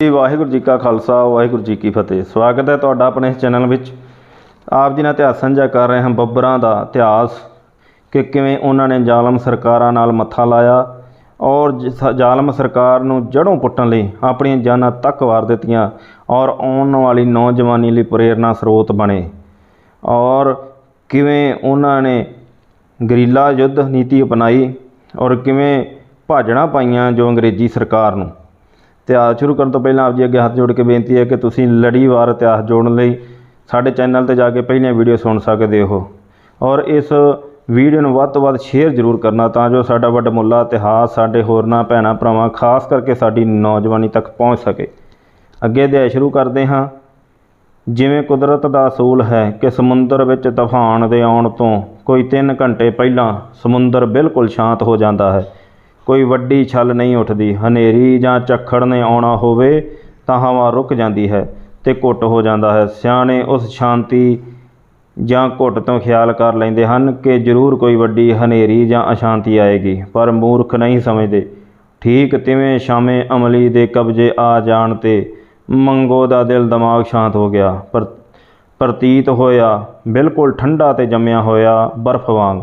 ਜੀ, ਵਾਹਿਗੁਰੂ ਜੀ ਕਾ ਖਾਲਸਾ, ਵਾਹਿਗੁਰੂ ਜੀ ਕੀ ਫਤਿਹ। ਸਵਾਗਤ ਹੈ ਤੁਹਾਡਾ ਆਪਣੇ ਇਸ ਚੈਨਲ ਵਿੱਚ। ਆਪ ਜੀ ਨਾਲ ਇਤਿਹਾਸ ਸਾਂਝਾ ਕਰ ਰਹੇ ਹਾਂ ਬੱਬਰਾਂ ਦਾ ਇਤਿਹਾਸ ਕਿ ਕਿਵੇਂ ਉਹਨਾਂ ਨੇ ਜ਼ਾਲਮ ਸਰਕਾਰਾਂ ਨਾਲ ਮੱਥਾ ਲਾਇਆ ਔਰ ਜ਼ਾਲਮ ਸਰਕਾਰ ਨੂੰ ਜੜੋਂ ਪੁੱਟਣ ਲਈ ਆਪਣੀਆਂ ਜਾਨਾਂ ਤੱਕ ਵਾਰ ਦਿੱਤੀਆਂ ਔਰ ਆਉਣ ਵਾਲੀ ਨੌਜਵਾਨੀ ਲਈ ਪ੍ਰੇਰਨਾ ਸਰੋਤ ਬਣੇ। ਔਰ ਕਿਵੇਂ ਉਹਨਾਂ ਨੇ ਗਰੀਲਾ ਯੁੱਧ ਨੀਤੀ ਅਪਣਾਈ ਔਰ ਕਿਵੇਂ ਭਾਜਣਾ ਪਾਈਆਂ ਜੋ ਅੰਗਰੇਜ਼ੀ ਸਰਕਾਰ ਨੂੰ। ਇਤਿਹਾਸ ਸ਼ੁਰੂ ਕਰਨ ਤੋਂ ਪਹਿਲਾਂ ਆਪ ਜੀ ਅੱਗੇ ਹੱਥ ਜੋੜ ਕੇ ਬੇਨਤੀ ਹੈ ਕਿ ਤੁਸੀਂ ਲੜੀਵਾਰ ਇਤਿਹਾਸ ਜੋੜਨ ਲਈ ਸਾਡੇ ਚੈਨਲ ਤੇ ਜਾ ਕੇ ਪਹਿਲੀਆਂ ਵੀਡੀਓ ਸੁਣ ਸਕਦੇ ਹੋ। ਔਰ ਇਸ ਵੀਡੀਓ ਨੂੰ ਵੱਧ ਤੋਂ ਵੱਧ ਸ਼ੇਅਰ ਜ਼ਰੂਰ ਕਰਨਾ ਤਾਂ ਜੋ ਸਾਡਾ ਵੱਡ ਮੁੱਲਾ, ਇਤਿਹਾਸ, ਸਾਡੇ ਹੋਰਨਾਂ ਭੈਣਾਂ ਭਰਾਵਾਂ, ਖਾਸ ਕਰਕੇ ਸਾਡੀ ਨੌਜਵਾਨੀ ਤੱਕ ਪਹੁੰਚ ਸਕੇ। ਅੱਗੇ ਅਧਿਆਇ ਸ਼ੁਰੂ ਕਰਦੇ ਹਾਂ। ਜਿਵੇਂ ਕੁਦਰਤ ਦਾ ਅਸੂਲ ਹੈ ਕਿ ਸਮੁੰਦਰ ਵਿੱਚ ਤੂਫਾਨ ਦੇ ਆਉਣ ਤੋਂ ਕੋਈ 3 ਘੰਟੇ ਪਹਿਲਾਂ ਸਮੁੰਦਰ ਬਿਲਕੁਲ ਸ਼ਾਂਤ ਹੋ ਜਾਂਦਾ ਹੈ। ਕੋਈ ਵੱਡੀ ਛਲ ਨਹੀਂ ਉੱਠਦੀ। ਹਨੇਰੀ ਜਾਂ ਝੱਖੜ ਨੇ ਆਉਣਾ ਹੋਵੇ ਤਾਂ ਹਵਾ ਰੁਕ ਜਾਂਦੀ ਹੈ ਤੇ ਘੁੱਟ ਹੋ ਜਾਂਦਾ ਹੈ। ਸਿਆਣੇ ਉਸ ਸ਼ਾਂਤੀ ਜਾਂ ਘੁੱਟ ਤੋਂ ਖਿਆਲ ਕਰ ਲੈਂਦੇ ਹਨ ਕਿ ਜ਼ਰੂਰ ਕੋਈ ਵੱਡੀ ਹਨੇਰੀ ਜਾਂ ਅਸ਼ਾਂਤੀ ਆਏਗੀ, ਪਰ ਮੂਰਖ ਨਹੀਂ ਸਮਝਦੇ। ਠੀਕ ਤਿਵੇਂ ਸ਼ਾਮੇ ਅਮਲੀ ਦੇ ਕਬਜ਼ੇ ਆ ਜਾਣ ਤੇ ਮੰਗੋ ਦਾ ਦਿਲ ਦਿਮਾਗ ਸ਼ਾਂਤ ਹੋ ਗਿਆ। ਪਰ, ਪ੍ਰਤੀਤ ਹੋਇਆ, ਬਿਲਕੁਲ ਠੰਡਾ ਤੇ ਜੰਮਿਆ ਹੋਇਆ ਬਰਫ਼ ਵਾਂਗ।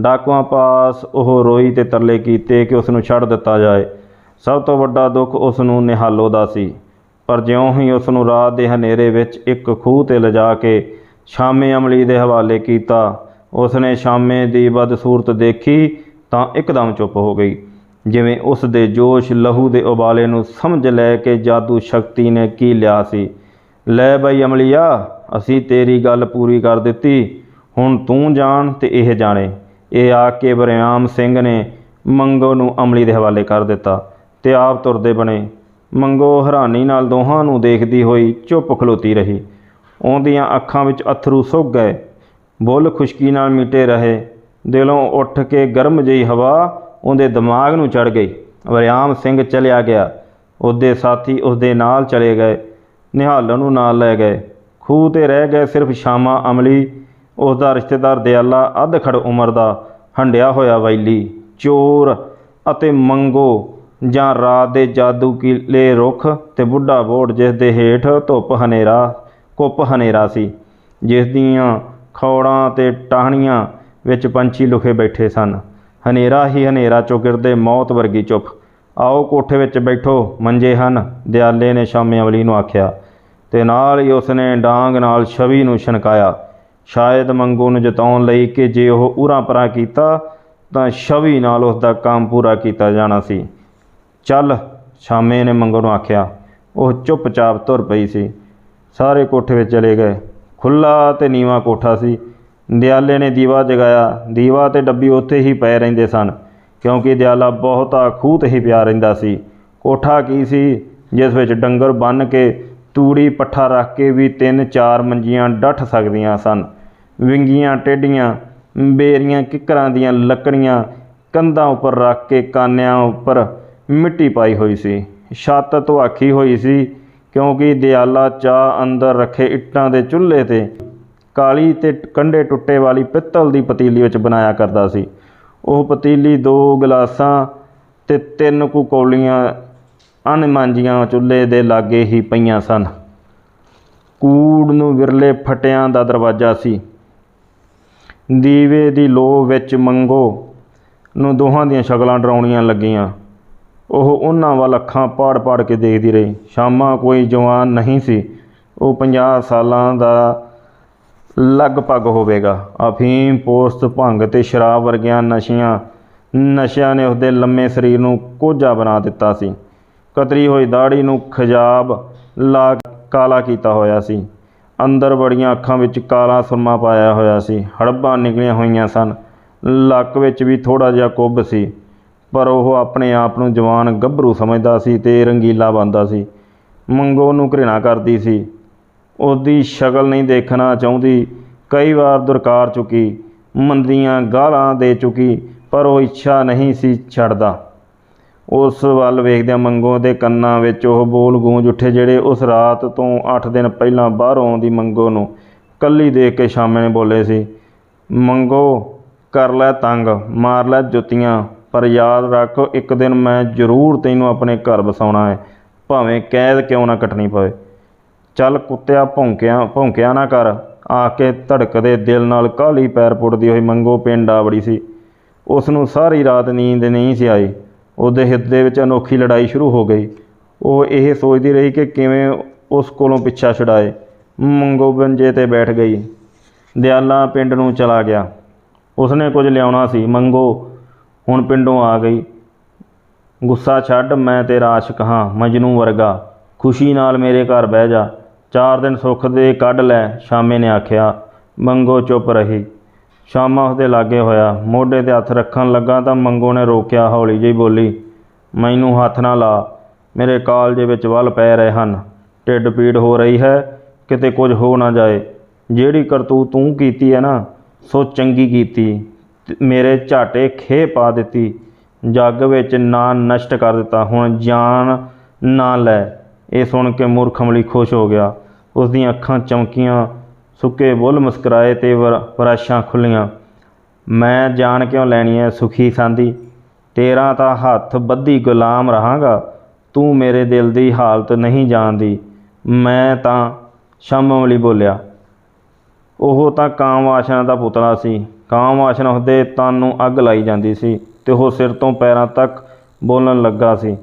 ਡਾਕੂਆਂ ਪਾਸ ਉਹ ਰੋਈ ਤੇ ਤਰਲੇ ਕੀਤੇ ਕਿ ਉਸ ਨੂੰ ਛੱਡ ਦਿੱਤਾ ਜਾਏ। ਸਭ ਤੋਂ ਵੱਡਾ ਦੁੱਖ ਉਸ ਨੂੰ ਨਿਹਾਲੋ ਦਾ ਸੀ। ਪਰ ਜਿਉਂ ਹੀ ਉਸ ਨੂੰ ਰਾਤ ਦੇ ਹਨੇਰੇ ਵਿੱਚ ਇੱਕ ਖੂਹ ਤੇ ਲਿਜਾ ਕੇ ਸ਼ਾਮੇ ਅਮਲੀ ਦੇ ਹਵਾਲੇ ਕੀਤਾ ਉਸ ਨੇ ਸ਼ਾਮੇ ਦੀ ਬਦਸੂਰਤ ਦੇਖੀ ਤਾਂ ਇੱਕਦਮ ਚੁੱਪ ਹੋ ਗਈ। ਜਿਵੇਂ ਉਸ ਦੇ ਜੋਸ਼ ਲਹੂ ਦੇ ਉਬਾਲੇ ਨੂੰ ਸਮਝ ਲੈ ਕੇ ਜਾਦੂ ਸ਼ਕਤੀ ਨੇ ਕੀ ਲਿਆ ਸੀ। ਲੈ ਬਈ ਅਮਲੀਆ, ਅਸੀਂ ਤੇਰੀ ਗੱਲ ਪੂਰੀ ਕਰ ਦਿੱਤੀ, ਹੁਣ ਤੂੰ ਜਾਣ ਤੇ ਇਹ ਜਾਣੇ। ਇਹ ਆ ਕੇ ਬਰਿਆਮ ਸਿੰਘ ਨੇ ਮੰਗੋ ਨੂੰ ਅਮਲੀ ਦੇ ਹਵਾਲੇ ਕਰ ਦਿੱਤਾ ਤੇ ਆਪ ਤੁਰਦੇ ਬਣੇ। ਮੰਗੋ ਹੈਰਾਨੀ ਨਾਲ ਦੋਹਾਂ ਨੂੰ ਦੇਖਦੀ ਹੋਈ ਚੁੱਪ ਖਲੋਤੀ ਰਹੀ। ਉਹਦੀਆਂ ਅੱਖਾਂ ਵਿੱਚ ਅਥਰੂ ਸੁੱਕ ਗਏ। ਬੁੱਲ ਖੁਸ਼ਕੀ ਨਾਲ ਮਿਟੇ ਰਹੇ। ਦਿਲੋਂ ਉੱਠ ਕੇ ਗਰਮ ਜਿਹੀ ਹਵਾ ਉਹਦੇ ਦਿਮਾਗ ਨੂੰ ਚੜ ਗਈ। ਵਰਿਆਮ ਸਿੰਘ ਚਲਿਆ ਗਿਆ। ਉਹਦੇ ਸਾਥੀ ਉਸਦੇ ਨਾਲ ਚਲੇ ਗਏ। ਨਿਹਾਲਣ ਨੂੰ ਨਾਲ ਲੈ ਗਏ। ਖੂਹ ਤੇ ਰਹਿ ਗਏ ਸਿਰਫ ਸ਼ਾਮਾ ਅਮਲੀ। ਉਸਦਾ ਰਿਸ਼ਤੇਦਾਰ ਦਿਆਲਾ ਅੱਧ ਖੜ ਉਮਰ ਦਾ ਹੰਡਿਆ ਹੋਇਆ ਵੈਲੀ, ਚੋਰ ਅਤੇ ਮੰਗੋ ਜਾਂ ਰਾਤ ਦੇ ਜਾਦੂ ਕੀਲੇ ਰੁੱਖ ਤੇ ਬੁੱਢਾ ਬੋੜ ਜਿਸ ਦੇ ਹੇਠ ਧੁੱਪ ਹਨੇਰਾ, ਕੁੱਪ ਹਨੇਰਾ ਸੀ, ਜਿਸ ਦੀਆਂ ਖੌੜਾਂ ਤੇ ਟਾਹਣੀਆਂ ਵਿੱਚ ਪੰਛੀ ਲੁਕੇ ਬੈਠੇ ਸਨ। ਹਨੇਰਾ ਹੀ ਹਨੇਰਾ ਚੋਂ ਗਿਰਦੇ ਮੌਤ ਵਰਗੀ ਚੁੱਪ। ਆਓ ਕੋਠੇ ਵਿੱਚ ਬੈਠੋ, ਮੰਜੇ ਹਨ, ਦਿਆਲੇ ਨੇ ਸ਼ਾਮੇ ਅਮਲੀ ਨੂੰ ਆਖਿਆ। ਤੇ ਨਾਲ ਹੀ ਉਸਨੇ ਡਾਂਗ ਨਾਲ ਛਵੀ ਨੂੰ ਛਣਕਾਇਆ। ਸ਼ਾਇਦ ਮੰਗੂ ਨੂੰ ਜਤਾਉਣ ਲਈ ਕਿ ਜੇ ਉਹ ਉਰਾਂ ਪਰਾਂ ਕੀਤਾ, ਤਾਂ ਛਵੀ ਨਾਲ ਉਸ ਦਾ ਕੰਮ ਪੂਰਾ ਕੀਤਾ ਜਾਣਾ ਸੀ। ਚੱਲ, ਸ਼ਾਮੇ ਨੇ ਮੰਗੂ ਨੂੰ ਆਖਿਆ। ਉਹ ਚੁੱਪਚਾਪ ਤੁਰ ਪਈ ਸੀ। ਸਾਰੇ ਕੋਠੇ ਵਿੱਚ ਚਲੇ ਗਏ। ਖੁੱਲਾ ਤੇ ਨੀਵਾ ਕੋਠਾ ਸੀ। ਦਿਆਲੇ ਨੇ ਦੀਵਾ ਜਗਾਇਆ। ਦੀਵਾ ਤੇ ਡੱਬੀ ਉੱਥੇ ਹੀ ਪਏ ਰਹਿੰਦੇ ਸਨ, ਕਿਉਂਕਿ ਦਿਆਲਾ ਬਹੁਤਾ ਖੂਹ ਹੀ ਪਿਆ ਰਹਿੰਦਾ ਸੀ। ਕੋਠਾ ਕੀ ਸੀ, ਜਿਸ ਵਿੱਚ ਡੰਗਰ ਬੰਨ ਕੇ ਤੂੜੀ ਪੱਠਾ ਰੱਖ ਕੇ ਵੀ ਤਿੰਨ ਚਾਰ ਮੰਜੀਆਂ ਡੱਠ ਸਕਦੀਆਂ ਸਨ। ਵਿੰਗੀਆਂ, ਟੇਢੀਆਂ, ਬੇਰੀਆਂ, ਕਿੱਕਰਾਂ ਦੀਆਂ ਲੱਕੜੀਆਂ ਕੰਧਾਂ ਉੱਪਰ ਰੱਖ ਕੇ ਕਾਨਿਆਂ ਉੱਪਰ ਮਿੱਟੀ ਪਾਈ ਹੋਈ ਸੀ। ਛੱਤ ਧੁਆਖੀ ਹੋਈ ਸੀ ਕਿਉਂਕਿ ਦਿਆਲਾ ਚਾਹ ਅੰਦਰ ਰੱਖੇ ਇੱਟਾਂ ਦੇ ਚੁੱਲ੍ਹੇ ਤੇ ਕਾਲੀ ਤੇ ਕੰਡੇ ਟੁੱਟੇ ਵਾਲੀ ਪਿੱਤਲ ਦੀ ਪਤੀਲੀ ਵਿੱਚ ਬਣਾਇਆ ਕਰਦਾ ਸੀ। ਉਹ ਪਤੀਲੀ ਦੋ ਗਲਾਸਾਂ ਤੇ ਤਿੰਨ ਕੁ ਕੌਲੀਆਂ ਅਣਮਾਂਜੀਆਂ ਚੁੱਲ੍ਹੇ ਦੇ ਲਾਗੇ ਹੀ ਪਈਆਂ ਸਨ। ਕੂੜ ਨੂੰ ਵਿਰਲੇ ਫਟਿਆਂ ਦਾ ਦਰਵਾਜ਼ਾ ਸੀ। ਦੀਵੇ ਦੀ ਲੋ ਵਿੱਚ ਮੰਗੋ ਨੂੰ ਦੋਹਾਂ ਦੀਆਂ ਸ਼ਕਲਾਂ ਡਰਾਉਣੀਆਂ ਲੱਗੀਆਂ। ਉਹ ਉਹਨਾਂ ਵੱਲ ਅੱਖਾਂ ਪਾੜ-ਪਾੜ ਕੇ ਦੇਖਦੀ ਰਹੀ। ਸ਼ਾਮਾਂ ਕੋਈ ਜਵਾਨ ਨਹੀਂ ਸੀ। ਉਹ 50 ਸਾਲਾਂ ਦਾ ਲਗਭਗ ਹੋਵੇਗਾ। ਅਫੀਮ, ਪੋਸਤ, ਭੰਗ ਤੇ ਸ਼ਰਾਬ ਵਰਗੀਆਂ ਨਸ਼ਿਆਂ ਨਸ਼ਿਆਂ ਨੇ ਉਸਦੇ ਲੰਮੇ ਸਰੀਰ ਨੂੰ ਕੋਝਾ ਬਣਾ ਦਿੱਤਾ ਸੀ। ਕਤਰੀ ਹੋਈ ਦਾੜੀ ਨੂੰ ਖਜਾਬ ਲਾ ਕਾਲਾ ਕੀਤਾ ਹੋਇਆ ਸੀ। ਅੰਦਰ ਬੜੀਆਂ ਅੱਖਾਂ ਵਿੱਚ ਕਾਲਾ ਸੁਰਮਾ ਪਾਇਆ ਹੋਇਆ ਸੀ। ਹੜਬਾਂ ਨਿਕਲੀਆਂ ਹੋਈਆਂ ਸਨ। ਲੱਕ ਵਿੱਚ ਵੀ ਥੋੜਾ ਜਿਹਾ ਕੁੱਬ ਸੀ, ਪਰ ਉਹ ਆਪਣੇ ਆਪ ਨੂੰ ਜਵਾਨ ਗੱਭਰੂ ਸਮਝਦਾ ਸੀ ਤੇ ਰੰਗੀਲਾ ਬੰਦਾ ਸੀ। ਮੰਗੋ ਨੂੰ ਘ੍ਰਿਣਾ ਕਰਦੀ ਸੀ। ਉਹਦੀ ਸ਼ਕਲ ਨਹੀਂ ਦੇਖਣਾ ਚਾਹੁੰਦੀ। ਕਈ ਵਾਰ ਦੁਰਕਾਰ ਚੁੱਕੀ, ਮੰਦੀਆਂ ਗਾਲਾਂ ਦੇ ਚੁੱਕੀ, ਪਰ ਉਹ ਇੱਛਾ ਨਹੀਂ ਸੀ ਛੱਡਦਾ। ਉਸ ਵੱਲ ਵੇਖਦਿਆਂ ਮੰਗੋ ਦੇ ਕੰਨਾਂ ਵਿੱਚ ਉਹ ਬੋਲ ਗੂੰਜ ਉੱਠੇ, ਜਿਹੜੇ ਉਸ ਰਾਤ ਤੋਂ 8 ਦਿਨ ਪਹਿਲਾਂ ਬਾਹਰੋਂ ਆਉਂਦੀ ਮੰਗੋ ਨੂੰ ਕੱਲੀ ਦੇਖ ਕੇ ਸ਼ਾਮੇ ਨੇ ਬੋਲੇ ਸੀ, ਮੰਗੋ, ਕਰ ਲੈ ਤੰਗ, ਮਾਰ ਲੈ ਜੁੱਤੀਆਂ, ਪਰ ਯਾਦ ਰੱਖ, ਇੱਕ ਦਿਨ ਮੈਂ ਜ਼ਰੂਰ ਤੈਨੂੰ ਆਪਣੇ ਘਰ ਵਸਾਉਣਾ ਹੈ, ਭਾਵੇਂ ਕੈਦ ਕਿਉਂ ਨਾ ਕੱਟਣੀ ਪਵੇ। ਚੱਲ ਕੁੱਤਿਆ, ਭੌਂਕਿਆ ਭੌਂਕਿਆ ਨਾ ਕਰ। ਆ ਕੇ ਧੜਕਦੇ ਦਿਲ ਨਾਲ ਕਾਲੀ ਪੈਰ ਪੁੱਟਦੀ ਹੋਈ ਮੰਗੋ ਪਿੰਡ ਆ ਵੜੀ ਸੀ। ਉਸ ਨੂੰ ਸਾਰੀ ਰਾਤ ਨੀਂਦ ਨਹੀਂ ਸੀ ਆਈ। ਉਹਦੇ ਦੇ ਵਿੱਚ ਅਨੋਖੀ ਲੜਾਈ ਸ਼ੁਰੂ ਹੋ ਗਈ। ਉਹ ਇਹ ਸੋਚਦੀ ਰਹੀ ਕਿ ਕਿਵੇਂ ਉਸ ਕੋਲੋਂ ਪਿੱਛਾ ਛੁਡਾਏ। ਮੰਗੋ ਬੰਜੇ ਤੇ ਬੈਠ ਗਈ। ਦਿਆਲਾ ਪਿੰਡ ਨੂੰ ਚਲਾ ਗਿਆ। ਉਸਨੇ ਕੁਝ ਲਿਆਉਣਾ ਸੀ। ਮੰਗੋ, ਹੁਣ ਪਿੰਡੋਂ ਆ ਗਈ। ਗੁੱਸਾ ਛੱਡ, ਮੈਂ ਤੇਰਾ ਆਸ਼ਿਕ ਹਾਂ, ਮਜਨੂ ਵਰਗਾ। ਖੁਸ਼ੀ ਨਾਲ ਮੇਰੇ ਘਰ ਬਹਿ ਜਾ। ਚਾਰ ਦਿਨ ਸੁੱਖ ਦੇ ਕੱਢ ਲੈ, ਸ਼ਾਮੇ ਨੇ ਆਖਿਆ। ਮੰਗੋ ਚੁੱਪ ਰਹੀ। ਸ਼ਾਮਾ ਉਸਦੇ ਲਾਗੇ ਹੋਇਆ। ਮੋਢੇ ਤੇ ਹੱਥ ਰੱਖਣ ਲੱਗਾ ਤਾਂ ਮੰਗੋ ਨੇ ਰੋਕਿਆ, ਹੌਲੀ ਜਿਹੀ ਬੋਲੀ, ਮੈਨੂੰ ਹੱਥ ਨਾ ਲਾ। ਮੇਰੇ ਕਾਲਜੇ ਵਿੱਚ ਵੱਲ ਪੈ ਰਹੇ ਹਨ। ਢਿੱਡ ਪੀੜ ਹੋ ਰਹੀ ਹੈ। ਕਿਤੇ ਕੁਝ ਹੋ ਨਾ ਜਾਏ। ਜਿਹੜੀ ਕਰਤੂਤ ਤੂੰ ਕੀਤੀ ਹੈ ਨਾ, ਸੋ ਚੰਗੀ ਕੀਤੀ। ਮੇਰੇ ਝਾਟੇ ਖੇ ਪਾ ਦਿੱਤੀ। ਜੱਗ ਵਿੱਚ ਨਾ ਨਸ਼ਟ ਕਰ ਦਿੱਤਾ। ਹੁਣ ਜਾਨ ਨਾ ਲੈ। ਇਹ ਸੁਣ ਕੇ ਮੂਰਖ ਅਮਲੀ ਖੁਸ਼ ਹੋ ਗਿਆ। ਉਸ ਦੀਆਂ ਅੱਖਾਂ ਚਮਕੀਆਂ। ਸੁੱਕੇ ਬੁੱਲ ਮੁਸਕਰਾਏ ਤੇ ਵਰ- ਵਰਾਸ਼ਾਂ ਖੁੱਲੀਆਂ। ਮੈਂ ਜਾਣ ਕਿਉਂ ਲੈਣੀ ਹੈ ਸੁਖੀ ਸਾਂਦੀ? ਤੇਰਾ ਤਾਂ ਹੱਥ ਬੱਧੀ ਗੁਲਾਮ ਰਹਾਂਗਾ। ਤੂੰ ਮੇਰੇ ਦਿਲ ਦੀ ਹਾਲਤ ਨਹੀਂ ਜਾਣਦੀ। ਮੈਂ ਤਾਂ ਸ਼ਾਮਵਲੀ ਬੋਲਿਆ। ਉਹ ਤਾਂ ਕਾਮ ਵਾਸ਼ਨਾ ਦਾ ਪੁਤਲਾ ਸੀ। ਕਾਮ ਵਾਸ਼ਨਾ ਉਸਦੇ ਤਨ ਨੂੰ ਅੱਗ ਲਾਈ ਜਾਂਦੀ ਸੀ ਤੇ ਉਹ ਸਿਰ ਤੋਂ ਪੈਰਾਂ ਤੱਕ ਬੋਲਣ ਲੱਗਾ ਸੀ।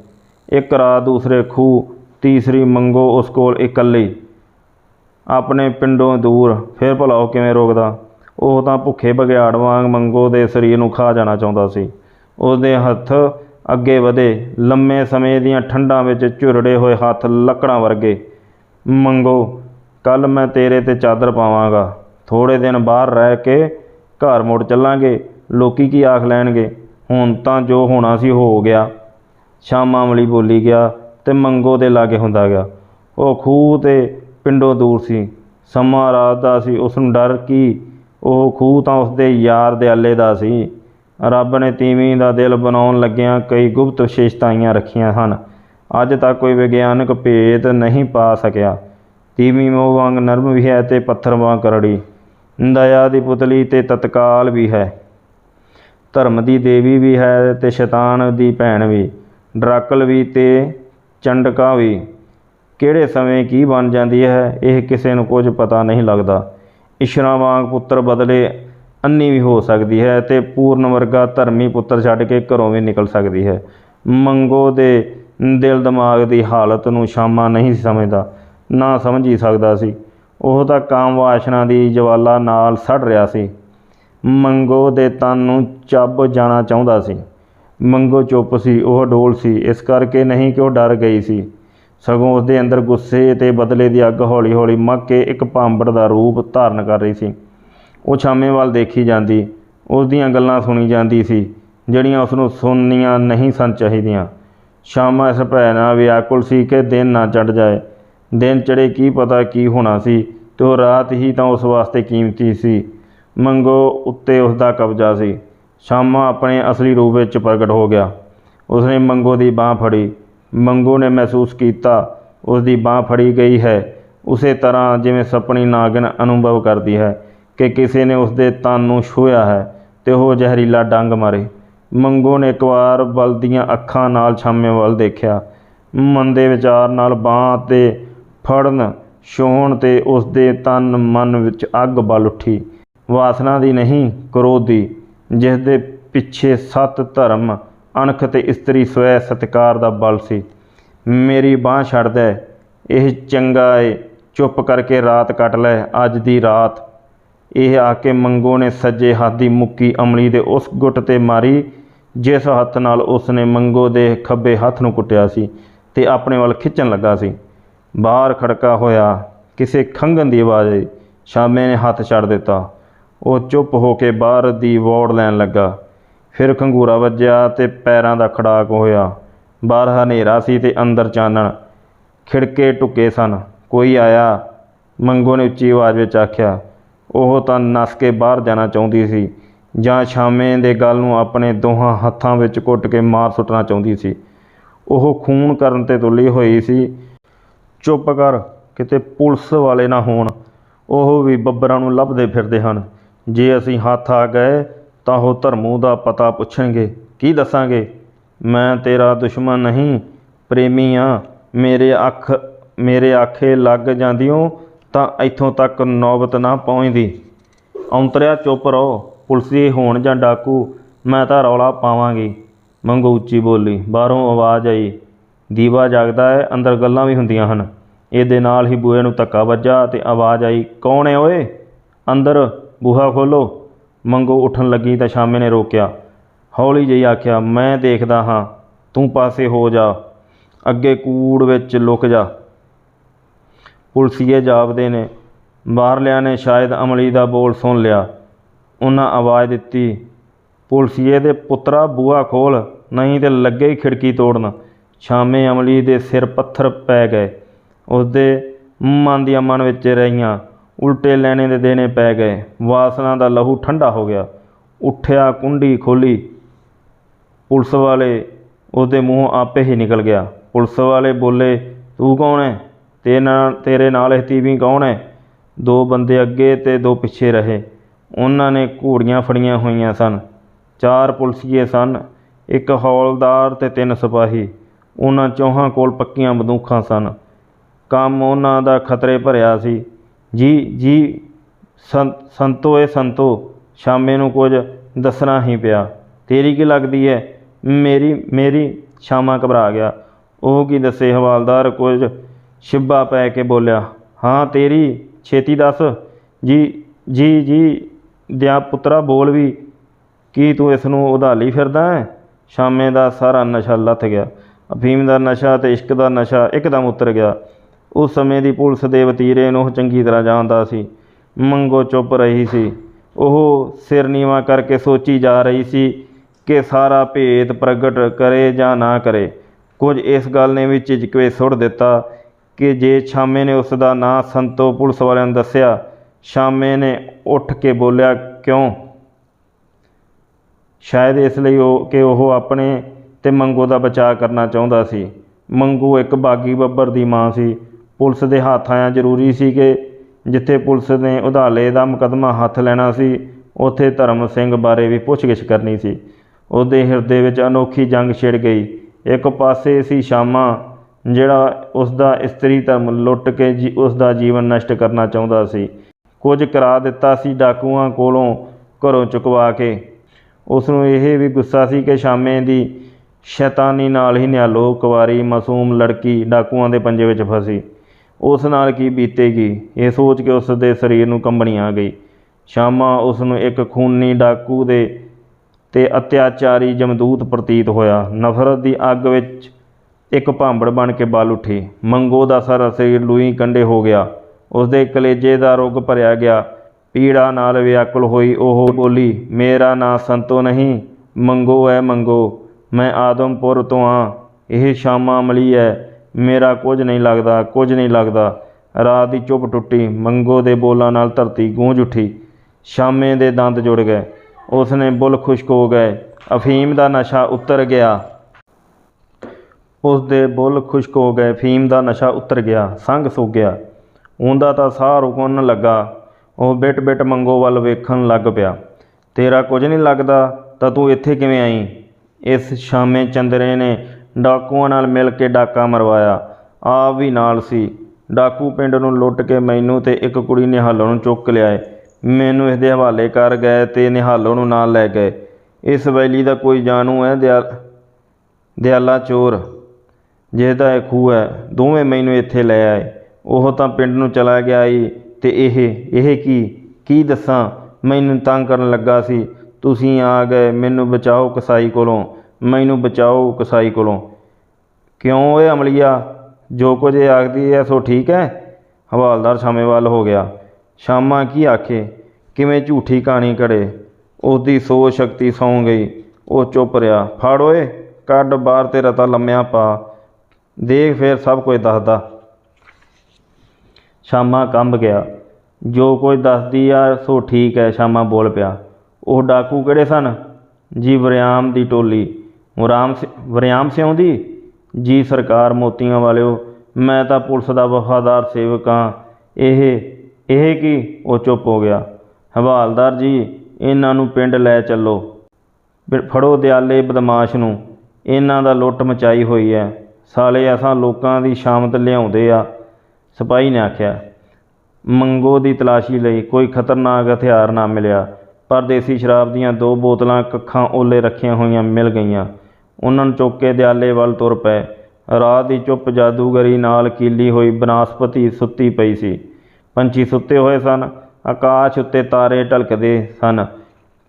ਇੱਕ ਰਾਤ ਦੂਸਰੇ ਖੂਹ, ਤੀਸਰੀ ਮੰਗੋ ਉਸ ਕੋਲ ਇਕੱਲੀ। ਆਪਣੇ ਪਿੰਡੋਂ ਦੂਰ, ਫਿਰ ਭਲਾ ਉਹ ਕਿਵੇਂ ਰੋਕਦਾ? ਉਹ ਤਾਂ ਭੁੱਖੇ ਬਘਿਆੜ ਵਾਂਗ ਮੰਗੋ ਦੇ ਸਰੀਰ ਨੂੰ ਖਾ ਜਾਣਾ ਚਾਹੁੰਦਾ ਸੀ। ਉਸਦੇ ਹੱਥ ਅੱਗੇ ਵਧੇ, ਲੰਮੇ ਸਮੇਂ ਦੀਆਂ ਠੰਡਾਂ ਵਿੱਚ ਝੁਰੜੇ ਹੋਏ ਹੱਥ ਲੱਕੜਾਂ ਵਰਗੇ। ਮੰਗੋ ਕੱਲ ਮੈਂ ਤੇਰੇ ਤੇ ਚਾਦਰ ਪਾਵਾਂਗਾ। ਥੋੜੇ ਦਿਨ ਬਾਹਰ ਰਹਿ ਕੇ ਘਰ ਮੁੜ ਚੱਲਾਂਗੇ। ਲੋਕੀ ਕੀ ਆਖ ਲੈਣਗੇ? ਹੁਣ ਤਾਂ ਜੋ ਹੋਣਾ ਸੀ ਹੋ ਗਿਆ। ਸ਼ਾਮਾਂ ਵਾਲੀ ਬੋਲੀ ਗਿਆ ਤੇ ਮੰਗੋ ਦੇ ਲਾਗੇ ਹੁੰਦਾ ਗਿਆ। ਉਹ ਖੂਹ ਤੇ ਪਿੰਡੋਂ ਦੂਰ ਸੀ। ਸਮਾਂ ਰਾਤ ਦਾ ਸੀ ਉਸ ਨੂੰ ਡਰ ਕੀ ਉਹ ਖੂਹ ਤਾਂ ਉਸਦੇ ਯਾਰ ਦਿਆਲੇ ਦਾ ਸੀ। ਰੱਬ ਨੇ ਤੀਵੀਂ ਦਾ ਦਿਲ ਬਣਾਉਣ ਲੱਗਿਆਂ ਕਈ ਗੁਪਤ ਵਿਸ਼ੇਸ਼ਤਾਈਆਂ ਰੱਖੀਆਂ ਹਨ। ਅੱਜ ਤੱਕ ਕੋਈ ਵਿਗਿਆਨਕ ਭੇਦ ਨਹੀਂ ਪਾ ਸਕਿਆ। ਤੀਵੀਂ ਮੋਹ ਵਾਂਗ ਨਰਮ ਵੀ ਹੈ ਤੇ ਪੱਥਰ ਵਾਂਗ ਕਰੜੀ। ਦਇਆ ਦੀ ਪੁਤਲੀ ਤੇ ਤਤਕਾਲ ਵੀ ਹੈ। ਧਰਮ ਦੀ ਦੇਵੀ ਵੀ ਹੈ ਤੇ ਸ਼ੈਤਾਨ ਦੀ ਭੈਣ ਵੀ। ਡਰਾਕਲ ਵੀ ਤੇ ਚੰਡਕਾ ਵੀ। ਕਿਹੜੇ ਸਮੇਂ ਕੀ ਬਣ ਜਾਂਦੀ ਹੈ, ਇਹ ਕਿਸੇ ਨੂੰ ਕੁਝ ਪਤਾ ਨਹੀਂ ਲੱਗਦਾ। ਇਸ਼ਰਾ ਵਾਂਗ ਪੁੱਤਰ ਬਦਲੇ ਅੰਨੀ ਵੀ ਹੋ ਸਕਦੀ ਹੈ ਤੇ ਪੂਰਨ ਵਰਗਾ ਧਰਮੀ ਪੁੱਤਰ ਛੱਡ ਕੇ ਘਰੋਂ ਵੀ ਨਿਕਲ ਸਕਦੀ ਹੈ। ਮੰਗੋ ਦੇ ਦਿਲ ਦਿਮਾਗ ਦੀ ਹਾਲਤ ਨੂੰ ਸ਼ਾਮਾ ਨਹੀਂ ਸਮਝਦਾ, ਨਾ ਸਮਝ ਹੀ ਸਕਦਾ ਸੀ। ਉਹ ਤਾਂ ਕਾਮ ਵਾਸ਼ਨਾ ਦੀ ਜਵਾਲਾ ਨਾਲ ਸੜ ਰਿਹਾ ਸੀ। ਮੰਗੋ ਦੇ ਤਨ ਨੂੰ ਚੱਬ ਜਾਣਾ ਚਾਹੁੰਦਾ ਸੀ। ਮੰਗੋ ਚੁੱਪ ਸੀ, ਉਹ ਡੋਲ ਸੀ, ਇਸ ਕਰਕੇ ਨਹੀਂ ਕਿ ਉਹ ਡਰ ਗਈ ਸੀ। ਸਗੋਂ ਉਸਦੇ ਅੰਦਰ ਗੁੱਸੇ ਤੇ ਬਦਲੇ ਦੀ ਅੱਗ ਹੌਲੀ-ਹੌਲੀ ਮੱਕ ਕੇ ਇੱਕ ਭਾਂਬੜ ਦਾ ਰੂਪ ਧਾਰਨ ਕਰ ਰਹੀ ਸੀ। ਉਹ ਛਾਮੇ ਵੱਲ ਦੇਖੀ ਜਾਂਦੀ ਉਸ ਦੀਆਂ ਗੱਲਾਂ ਸੁਣੀ ਜਾਂਦੀ ਸੀ, ਜਿਹੜੀਆਂ ਉਸ ਨੂੰ ਸੁਣਨੀਆਂ ਨਹੀਂ ਸਨ ਚਾਹੀਦੀਆਂ। ਸ਼ਾਮਾ ਇਸ ਭੈ ਨਾਲ ਵਿਆਕੁਲ ਸੀ ਕਿ ਦਿਨ ਨਾ ਚੜ ਜਾਏ। ਦਿਨ ਚੜੇ ਕੀ ਪਤਾ ਕੀ ਹੋਣਾ ਸੀ ਤੇ ਉਹ ਰਾਤ ਹੀ ਤਾਂ ਉਸ ਵਾਸਤੇ ਕੀਮਤੀ ਸੀ। ਮੰਗੋ ਉੱਤੇ ਉਸ ਦਾ ਕਬਜ਼ਾ ਸੀ। ਸ਼ਾਮਾ ਆਪਣੇ ਅਸਲੀ ਰੂਪ ਵਿੱਚ ਪ੍ਰਗਟ ਹੋ ਗਿਆ। ਉਸਨੇ ਮੰਗੋ ਦੀ ਬਾਹ ਫੜੀ। ਮੰਗੋ ਨੇ ਮਹਿਸੂਸ ਕੀਤਾ ਉਸ ਦੀ ਬਾਹ ਫੜੀ ਗਈ ਹੈ। ਉਸੇ ਤਰ੍ਹਾਂ ਜਿਵੇਂ ਸਪਣੀ ਨਾਗਨ ਅਨੁਭਵ ਕਰਦੀ ਹੈ ਕਿ ਕਿਸੇ ਨੇ ਉਸ ਦੇ ਤਨ ਨੂੰ ਛੂਹਿਆ ਹੈ ਤੇ ਉਹ ਜ਼ਹਿਰੀਲਾ ਡੰਗ ਮਾਰੇ। ਮੰਗੋ ਨੇ ਇੱਕ ਵਾਰ ਬਲ ਦੀਆਂ ਅੱਖਾਂ ਨਾਲ ਛਾਮੇ ਵੱਲ ਦੇਖਿਆ। ਮਨ ਦੇ ਵਿਚਾਰ ਨਾਲ ਬਾਹ ਤੇ ਫੜਨ, ਛੋਹਣ ਤੇ ਉਸ ਦੇ ਤਨ ਮਨ ਵਿੱਚ ਅੱਗ ਬਲ ਉੱਠੀ। ਵਾਸਨਾ ਦੀ ਨਹੀਂ, ਕ੍ਰੋਧ ਦੀ ਜਿਸ ਦੇ ਪਿੱਛੇ ਸੱਤ ਧਰਮ ਅਣਖ ਤੇ ਇਸਤਰੀ ਸਵੈ ਸਤਿਕਾਰ ਦਾ ਬਲ ਸੀ। ਮੇਰੀ ਬਾਹ ਛੱਡ ਦੇ। ਇਹ ਚੰਗਾ ਏ। ਚੁੱਪ ਕਰਕੇ ਰਾਤ ਕੱਟ ਲੈ। ਅੱਜ ਦੀ ਰਾਤ। ਇਹ ਆ ਕੇ ਮੰਗੋ ਨੇ ਸੱਜੇ ਹੱਥ ਦੀ ਮੁੱਕੀ ਅਮਲੀ ਦੇ ਉਸ ਗੁੱਟ ਤੇ ਮਾਰੀ, ਜਿਸ ਹੱਥ ਨਾਲ ਉਸ ਨੇ ਮੰਗੋ ਦੇ ਖੱਬੇ ਹੱਥ ਨੂੰ ਕੁੱਟਿਆ ਸੀ ਤੇ ਆਪਣੇ ਵੱਲ ਖਿੱਚਣ ਲੱਗਾ ਸੀ। ਬਾਹਰ ਖੜਕਾ ਹੋਇਆ। ਕਿਸੇ ਖੰਘਣ ਦੀ ਆਵਾਜ਼ ਆਈ। ਸ਼ਾਮੇ ਨੇ ਹੱਥ ਛੱਡ ਦਿੱਤਾ। ਉਹ ਚੁੱਪ ਹੋ ਕੇ ਬਾਹਰ ਦੀ ਵੋੜ ਲੈਣ ਲੱਗਾ। ਫਿਰ ਖੰਗੂਰਾ ਵੱਜਿਆ ਤੇ ਪੈਰਾਂ ਦਾ ਖੜਾਕ ਹੋਇਆ। ਬਾਹਰ ਹਨੇਰਾ ਸੀ ਤੇ ਅੰਦਰ ਚਾਨਣ। ਖਿੜਕੇ ਟੁੱਕੇ ਸਨ। ਕੋਈ ਆਇਆ? ਮੰਗੋ ਨੇ ਉੱਚੀ ਆਵਾਜ਼ ਵਿੱਚ ਆਖਿਆ, ਉਹ ਤਾਂ ਨੱਸ ਕੇ ਬਾਹਰ ਜਾਣਾ ਚਾਹੁੰਦੀ ਸੀ ਜਾਂ ਛਾਵੇਂ ਦੇ ਗੱਲ ਨੂੰ ਆਪਣੇ ਦੋਹਾਂ ਹੱਥਾਂ ਵਿੱਚ ਘੁੱਟ ਕੇ ਮਾਰ ਸੁੱਟਣਾ ਚਾਹੁੰਦੀ ਸੀ। ਉਹ ਖੂਨ ਕਰਨ ਤੇ ਤੁਲੀ ਹੋਈ ਸੀ। ਚੁੱਪ ਕਰ, ਕਿਤੇ ਪੁਲਿਸ ਵਾਲੇ ਨਾ ਹੋਣ। ਉਹ ਵੀ ਬੱਬਰਾਂ ਨੂੰ ਲੱਭਦੇ ਫਿਰਦੇ ਹਨ। ਜੇ ਅਸੀਂ ਹੱਥ ਆ ਗਏ ਤਾਂ ਉਹ ਧਰਮੂ ਦਾ ਪਤਾ ਪੁੱਛਣਗੇ। ਕੀ ਦੱਸਾਂਗੇ? ਮੈਂ ਤੇਰਾ ਦੁਸ਼ਮਣ ਨਹੀਂ, ਪ੍ਰੇਮੀ ਆ। ਮੇਰੇ ਅੱਖ, ਮੇਰੇ ਆਖੇ ਲੱਗ ਜਾਂਦੀਓ ਤਾਂ ਇੱਥੋਂ ਤੱਕ ਨੌਬਤ ਨਾ ਪਹੁੰਚਦੀ। ਔਂਤਰਿਆ, ਚੁੱਪ ਰਹੋ। ਪੁਲਿਸੀ ਹੋਣ ਜਾਂ ਡਾਕੂ, ਮੈਂ ਤਾਂ ਰੌਲਾ ਪਾਵਾਂਗੀ। ਮੰਗੂ ਉੱਚੀ ਬੋਲੀ। ਬਾਹਰੋਂ ਆਵਾਜ਼ ਆਈ। ਦੀਵਾ ਜਗਦਾ ਹੈ, ਅੰਦਰ ਗੱਲਾਂ ਵੀ ਹੁੰਦੀਆਂ ਹਨ। ਇਹਦੇ ਨਾਲ ਹੀ ਬੂਹੇ ਨੂੰ ਧੱਕਾ ਵੱਜਾ ਤੇ ਆਵਾਜ਼ ਆਈ, ਕੌਣ ਹੈ ਓਏ? ਅੰਦਰ, ਬੂਹਾ ਖੋਲੋ। ਮੰਗੂ ਉੱਠਣ ਲੱਗੀ ਤਾਂ ਸ਼ਾਮੇ ਨੇ ਰੋਕਿਆ। ਹੌਲੀ ਜਿਹੀ ਆਖਿਆ, ਮੈਂ ਦੇਖਦਾ ਹਾਂ, ਤੂੰ ਪਾਸੇ ਹੋ ਜਾ, ਅੱਗੇ ਕੂੜ ਵਿੱਚ ਲੁਕ ਜਾ। ਪੁਲਸੀਏ ਜਾਪਦੇ ਨੇ, ਬਾਹਰਲਿਆਂ ਨੇ ਸ਼ਾਇਦ ਅਮਲੀ ਦਾ ਬੋਲ ਸੁਣ ਲਿਆ। ਉਹਨਾਂ ਆਵਾਜ਼ ਦਿੱਤੀ, ਪੁਲਸੀਏ ਦੇ ਪੁੱਤਰਾ, ਬੂਹਾ ਖੋਲ, ਨਹੀਂ ਤੇ ਲੱਗੇ ਹੀ ਖਿੜਕੀ ਤੋੜਨ। ਸ਼ਾਮੇ ਅਮਲੀ ਦੇ ਸਿਰ ਪੱਥਰ ਪੈ ਗਏ, ਉਸਦੇ ਮਨ ਦੀਆਂ ਮਨ ਵਿੱਚ ਰਹੀਆਂ। ਉਲਟੇ ਲੈਣੇ ਦੇ ਦੇਣੇ ਪੈ ਗਏ। ਵਾਸਨਾ ਦਾ ਲਹੂ ਠੰਡਾ ਹੋ ਗਿਆ। ਉੱਠਿਆ, ਕੁੰਡੀ ਖੋਲੀ। ਪੁਲਿਸ ਵਾਲੇ ਉਹਦੇ ਮੂੰਹੋਂ ਆਪੇ ਹੀ ਨਿਕਲ ਗਿਆ। ਪੁਲਿਸ ਵਾਲੇ ਬੋਲੇ, ਤੂੰ ਕੌਣ ਹੈ ਤੇ ਨਾਲ ਤੇਰੇ ਨਾਲ ਇਹ ਤੀਵੀਂ ਕੌਣ ਹੈ ਦੋ ਬੰਦੇ ਅੱਗੇ ਤੇ ਦੋ ਪਿੱਛੇ ਰਹੇ। ਉਹਨਾਂ ਨੇ ਘੋੜੀਆਂ ਫੜੀਆਂ ਹੋਈਆਂ ਸਨ। ਚਾਰ ਪੁਲਸੀਏ ਸਨ, ਇੱਕ ਹੌਲਦਾਰ ਤੇ ਤਿੰਨ ਸਿਪਾਹੀ। ਉਹਨਾਂ ਚੌਹਾਂ ਕੋਲ ਪੱਕੀਆਂ ਬੰਦੂਕਾਂ ਸਨ। ਕੰਮ ਉਹਨਾਂ ਦਾ ਖਤਰੇ ਭਰਿਆ ਸੀ। ਜੀ ਜੀ ਸੰ ਸੰਤੋ ਏ ਸੰਤੋ, ਸ਼ਾਮੇ ਨੂੰ ਕੁਝ ਦੱਸਣਾ ਹੀ ਪਿਆ। ਤੇਰੀ ਕੀ ਲੱਗਦੀ ਹੈ ਮੇਰੀ ਮੇਰੀ ਸ਼ਾਮਾ ਘਬਰਾ ਗਿਆ। ਉਹ ਕੀ ਦੱਸੇ? ਹਵਾਲਦਾਰ ਕੁਝ ਸ਼ਿੱਬਾ ਪੈ ਕੇ ਬੋਲਿਆ, ਹਾਂ, ਤੇਰੀ ਛੇਤੀ ਦੱਸ। ਜੀ ਜੀ ਜੀ, ਦਿਆ ਪੁੱਤਰਾ, ਬੋਲ ਵੀ, ਕੀ ਤੂੰ ਇਸ ਨੂੰ ਉਧਾਲੀ ਫਿਰਦਾ ਹੈ? ਸ਼ਾਮੇ ਦਾ ਸਾਰਾ ਨਸ਼ਾ ਲੱਥ ਗਿਆ। ਅਫੀਮ ਦਾ ਨਸ਼ਾ ਤੇ ਇਸ਼ਕ ਦਾ ਨਸ਼ਾ ਇੱਕਦਮ ਉਤਰ ਗਿਆ। ਉਸ ਸਮੇਂ ਦੀ ਪੁਲਿਸ ਦੇ ਵਤੀਰੇ ਨੂੰ ਉਹ ਚੰਗੀ ਤਰ੍ਹਾਂ ਜਾਣਦਾ ਸੀ। ਮੰਗੋ ਚੁੱਪ ਰਹੀ ਸੀ। ਉਹ ਸਿਰ ਨੀਵਾ ਕਰਕੇ ਸੋਚੀ ਜਾ ਰਹੀ ਸੀ ਕਿ ਸਾਰਾ ਭੇਦ ਪ੍ਰਗਟ ਕਰੇ ਜਾਂ ਨਾ ਕਰੇ। ਕੁਝ ਇਸ ਗੱਲ ਨੇ ਵੀ ਝਿਜਕਵੇ ਸੁੱਟ ਦਿੱਤਾ ਕਿ ਜੇ ਸ਼ਾਮੇ ਨੇ ਉਸ ਦਾ ਨਾਂ ਸੰਤੋ ਪੁਲਿਸ ਵਾਲਿਆਂ ਨੂੰ ਦੱਸਿਆ, ਸ਼ਾਮੇ ਨੇ ਉੱਠ ਕੇ ਬੋਲਿਆ, ਕਿਉਂ? ਸ਼ਾਇਦ ਇਸ ਲਈ ਉਹ ਕਿ ਉਹ ਆਪਣੇ ਤੇ ਮੰਗੋ ਦਾ ਬਚਾਅ ਕਰਨਾ ਚਾਹੁੰਦਾ ਸੀ। ਮੰਗੂ ਇੱਕ ਬਾਗੀ ਬੱਬਰ ਦੀ ਮਾਂ ਸੀ। ਪੁਲਿਸ ਦੇ ਹੱਥ ਆਇਆ। ਜ਼ਰੂਰੀ ਸੀ ਕਿ ਜਿੱਥੇ ਪੁਲਿਸ ਨੇ ਉਧਾਲੇ ਦਾ ਮੁਕੱਦਮਾ ਹੱਥ ਲੈਣਾ ਸੀ, ਉੱਥੇ ਧਰਮ ਸਿੰਘ ਬਾਰੇ ਵੀ ਪੁੱਛਗਿੱਛ ਕਰਨੀ ਸੀ। ਉਹਦੇ ਹਿਰਦੇ ਵਿੱਚ ਅਨੋਖੀ ਜੰਗ ਛਿੜ ਗਈ। ਇੱਕ ਪਾਸੇ ਸੀ ਸ਼ਾਮਾ, ਜਿਹੜਾ ਉਸ ਦਾ ਇਸਤਰੀ ਧਰਮ ਲੁੱਟ ਕੇ ਜੀ ਉਸ ਦਾ ਜੀਵਨ ਨਸ਼ਟ ਕਰਨਾ ਚਾਹੁੰਦਾ ਸੀ। ਕੁਝ ਕਰਾ ਦਿੱਤਾ ਸੀ ਡਾਕੂਆਂ ਕੋਲੋਂ ਘਰੋਂ ਚੁਕਵਾ ਕੇ। ਉਸ ਨੂੰ ਇਹ ਵੀ ਗੁੱਸਾ ਸੀ ਕਿ ਸ਼ਾਮੇ ਦੀ ਸ਼ੈਤਾਨੀ ਨਾਲ ਹੀ ਨਿਹਾਲੋ ਕੁਵਾਰੀ, ਮਾਸੂਮ ਲੜਕੀ ਡਾਕੂਆਂ ਦੇ ਪੰਜੇ ਵਿੱਚ ਫਸੀ। ਉਸ ਨਾਲ ਕੀ ਬੀਤੇਗੀ? ਇਹ ਸੋਚ ਕੇ ਉਸ ਦੇ ਸਰੀਰ ਨੂੰ ਕੰਬਣੀ ਆ ਗਈ। ਸ਼ਾਮਾ ਉਸ ਨੂੰ ਇੱਕ ਖੂਨੀ ਡਾਕੂ ਦੇ ਤੇ ਅਤਿਆਚਾਰੀ ਜਮਦੂਤ ਪ੍ਰਤੀਤ ਹੋਇਆ। ਨਫ਼ਰਤ ਦੀ ਅੱਗ ਵਿੱਚ ਇੱਕ ਭਾਂਬੜ ਬਣ ਕੇ ਬਲ ਉੱਠੀ। ਮੰਗੋ ਦਾ ਸਾਰਾ ਸਰੀਰ ਲੂਈ ਕੰਡੇ ਹੋ ਗਿਆ। ਉਸਦੇ ਕਲੇਜੇ ਦਾ ਰੁੱਗ ਭਰਿਆ ਗਿਆ। ਪੀੜਾ ਨਾਲ ਵਿਆਕੁਲ ਹੋਈ ਉਹ ਬੋਲੀ, ਮੇਰਾ ਨਾਂ ਸੰਤੋ ਨਹੀਂ, ਮੰਗੋ ਹੈ ਮੰਗੋ, ਮੈਂ ਆਦਮਪੁਰ ਤੋਂ ਆ। ਇਹ ਸ਼ਾਮਾ ਅਮਲੀ ਹੈ ਮੇਰਾ ਕੁਝ ਨਹੀਂ ਲੱਗਦਾ, ਕੁਝ ਨਹੀਂ ਲੱਗਦਾ। ਰਾਤ ਦੀ ਚੁੱਪ ਟੁੱਟੀ, ਮੰਗੋ ਦੇ ਬੋਲਾਂ ਨਾਲ ਧਰਤੀ ਗੂੰਜ ਉੱਠੀ। ਸ਼ਾਮੇ ਦੇ ਦੰਦ ਜੁੜ ਗਏ। ਉਸਨੇ ਬੁੱਲ ਖੁਸ਼ਕ ਹੋ ਗਏ। ਅਫੀਮ ਦਾ ਨਸ਼ਾ ਉਤਰ ਗਿਆ। ਉਸ ਦੇ ਬੁੱਲ ਖੁਸ਼ਕ ਹੋ ਗਏ। ਫੀਮ ਦਾ ਨਸ਼ਾ ਉਤਰ ਗਿਆ। ਸੰਗ ਸੁੱਕ ਗਿਆ। ਉਹਦਾ ਤਾਂ ਸਾਹ ਰੁਕਣ ਲੱਗਾ। ਉਹ ਬਿਟ ਬਿਟ ਮੰਗੋ ਵੱਲ ਵੇਖਣ ਲੱਗ ਪਿਆ। ਤੇਰਾ ਕੁਝ ਨਹੀਂ ਲੱਗਦਾ, ਤਾਂ ਤੂੰ ਇੱਥੇ ਕਿਵੇਂ ਆਈ? ਇਸ ਸ਼ਾਮੇ ਚੰਦਰੇ ਨੇ ਡਾਕੂਆਂ ਨਾਲ ਮਿਲ ਕੇ ਡਾਕਾ ਮਰਵਾਇਆ। ਆਪ ਵੀ ਨਾਲ ਸੀ। ਡਾਕੂ ਪਿੰਡ ਨੂੰ ਲੁੱਟ ਕੇ ਮੈਨੂੰ ਤੇ ਇੱਕ ਕੁੜੀ ਨਿਹਾਲੋ ਨੂੰ ਚੁੱਕ ਲਿਆਏ। ਮੈਨੂੰ ਇਸ ਦੇ ਹਵਾਲੇ ਕਰ ਗਏ ਤੇ ਨਿਹਾਲੋ ਨੂੰ ਨਾਲ ਲੈ ਗਏ। ਇਸ ਵੈਲੀ ਦਾ ਕੋਈ ਜਾਣੂ ਹੈ ਦਿਆ ਦਿਆਲਾ ਚੋਰ? ਜਿਹਦਾ ਇਹ ਖੂਹ ਹੈ, ਦੋਵੇਂ ਮੈਨੂੰ ਇੱਥੇ ਲੈ ਆਏ। ਉਹ ਤਾਂ ਪਿੰਡ ਨੂੰ ਚਲਾ ਗਿਆ ਈ। ਤੇ ਇਹ ਇਹ ਕੀ? ਕੀ ਦੱਸਾਂ? ਮੈਨੂੰ ਤੰਗ ਕਰਨ ਲੱਗਾ ਸੀ। ਤੁਸੀਂ ਆ ਗਏ, ਮੈਨੂੰ ਬਚਾਓ ਕਸਾਈ ਕੋਲੋਂ। ਮੈਨੂੰ ਬਚਾਓ ਕਸਾਈ ਕੋਲੋਂ। ਕਿਉਂ ਓਏ ਅਮਲੀਆ? ਜੋ ਕੁਝ ਇਹ ਆਖਦੀ ਹੈ ਸੋ ਠੀਕ ਹੈ ਹਵਾਲਦਾਰ ਸ਼ਾਮੇ ਵੱਲ ਹੋ ਗਿਆ। ਸ਼ਾਮਾ ਕੀ ਆਖੇ? ਕਿਵੇਂ ਝੂਠੀ ਕਹਾਣੀ ਘੜੇ ਉਹਦੀ ਸੋਚ ਸ਼ਕਤੀ ਸੌਂ ਗਈ। ਉਹ ਚੁੱਪ ਰਿਹਾ। ਫੜ ਓਏ, ਕੱਢ ਬਾਹਰ ਤੇ ਰਤਾ ਲੰਮਿਆ ਪਾ। ਦੇਖ ਫੇਰ ਸਭ ਕੁਝ ਦੱਸਦਾ। ਸ਼ਾਮਾ ਕੰਬ ਗਿਆ। ਜੋ ਕੁਝ ਦੱਸਦੀ ਆ, ਸੋ ਠੀਕ ਹੈ ਸ਼ਾਮਾ ਬੋਲ ਪਿਆ। ਉਹ ਡਾਕੂ ਕਿਹੜੇ ਸਨ? ਜੀ ਵਰਿਆਮ ਦੀ ਟੋਲੀ। ਵਰਾਮ ਸਿ- ਵਰਿਆਮ ਸਿਉਂ ਦੀ ਜੀ ਸਰਕਾਰ ਮੋਤੀਆਂ ਵਾਲਿਓ, ਮੈਂ ਤਾਂ ਪੁਲਿਸ ਦਾ ਵਫਾਦਾਰ ਸੇਵਕ ਹਾਂ ਇਹ ਇਹ ਕੀ? ਉਹ ਚੁੱਪ ਹੋ ਗਿਆ। ਹਵਾਲਦਾਰ ਜੀ, ਇਹਨਾਂ ਨੂੰ ਪਿੰਡ ਲੈ ਚੱਲੋ। ਫੜੋ ਦਿਆਲੇ ਬਦਮਾਸ਼ ਨੂੰ। ਇਹਨਾਂ ਦਾ ਲੁੱਟ ਮਚਾਈ ਹੋਈ ਹੈ ਸਾਲੇ ਅਸਾਂ ਲੋਕਾਂ ਦੀ ਸ਼ਾਮਤ ਲਿਆਉਂਦੇ ਆ। ਸਿਪਾਹੀ ਨੇ ਆਖਿਆ, ਮੰਗੋ ਦੀ ਤਲਾਸ਼ੀ ਲਈ ਕੋਈ ਖਤਰਨਾਕ ਹਥਿਆਰ ਨਾ ਮਿਲਿਆ। ਪਰ ਦੇਸੀ ਸ਼ਰਾਬ ਦੀਆਂ ਦੋ ਬੋਤਲਾਂ, ਕੱਖਾਂ ਓਲੇ ਰੱਖੀਆਂ ਹੋਈਆਂ ਮਿਲ ਗਈਆਂ। ਉਹਨਾਂ ਨੂੰ ਚੁੱਕ ਕੇ ਦਿਆਲੇ ਵੱਲ ਤੁਰ ਪਏ। ਰਾਤ ਦੀ ਚੁੱਪ ਜਾਦੂਗਰੀ ਨਾਲ ਕੀਲੀ ਹੋਈ ਬਨਸਪਤੀ ਸੁੱਤੀ ਪਈ ਸੀ। ਪੰਛੀ ਸੁੱਤੇ ਹੋਏ ਸਨ, ਆਕਾਸ਼ ਉੱਤੇ ਤਾਰੇ ਢਲਕਦੇ ਸਨ।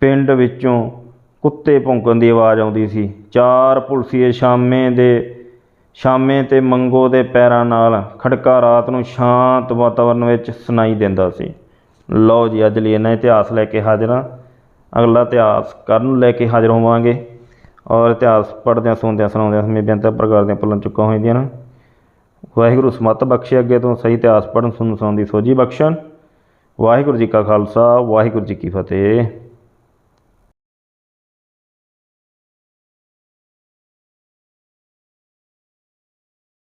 ਪਿੰਡ ਵਿੱਚੋਂ ਕੁੱਤੇ ਭੌਂਕਣ ਦੀ ਆਵਾਜ਼ ਆਉਂਦੀ ਸੀ। ਚਾਰ ਪੁਲਸੀਏ ਸ਼ਾਮੇ ਦੇ, ਸ਼ਾਮੇ ਤੇ ਮੰਗੋ ਦੇ ਪੈਰਾਂ ਨਾਲ ਖੜਕਾ ਰਾਤ ਨੂੰ ਸ਼ਾਂਤ ਵਾਤਾਵਰਣ ਵਿੱਚ ਸੁਣਾਈ ਦਿੰਦਾ ਸੀ। ਲਓ ਜੀ, ਅੱਜ ਲਈ ਇਹਨਾਂ ਇਤਿਹਾਸ ਲੈ ਕੇ ਹਾਜ਼ਰ ਹਾਂ। ਅਗਲਾ ਇਤਿਹਾਸ ਕੱਲ੍ਹ ਨੂੰ ਲੈ ਕੇ ਹਾਜ਼ਰ ਹੋਵਾਂਗੇ। ਔਰ ਇਤਿਹਾਸ ਪੜ੍ਹਦਿਆਂ, ਸੁਣਦਿਆਂ, ਸੁਣਾਉਂਦਿਆਂ ਸਮੇਂ ਬੇਨਤੀ ਪ੍ਰਕਾਰ ਦੀਆਂ ਭੁੱਲਾਂ ਚੁੱਕਾਂ ਹੋਈਆਂ ਹਨ ਵਾਹਿਗੁਰੂ ਸਮਤ ਬਖਸ਼ੇ ਅੱਗੇ ਤੋਂ ਸਹੀ ਇਤਿਹਾਸ ਪੜ੍ਹਨ, ਸੁਣਨ, ਸੁਣਾਉਣ ਦੀ ਸੋਝੀ ਬਖਸ਼ਣ। ਵਾਹਿਗੁਰੂ ਜੀ ਕਾ ਖਾਲਸਾ, ਵਾਹਿਗੁਰੂ ਜੀ ਕੀ ਫਤਿਹ।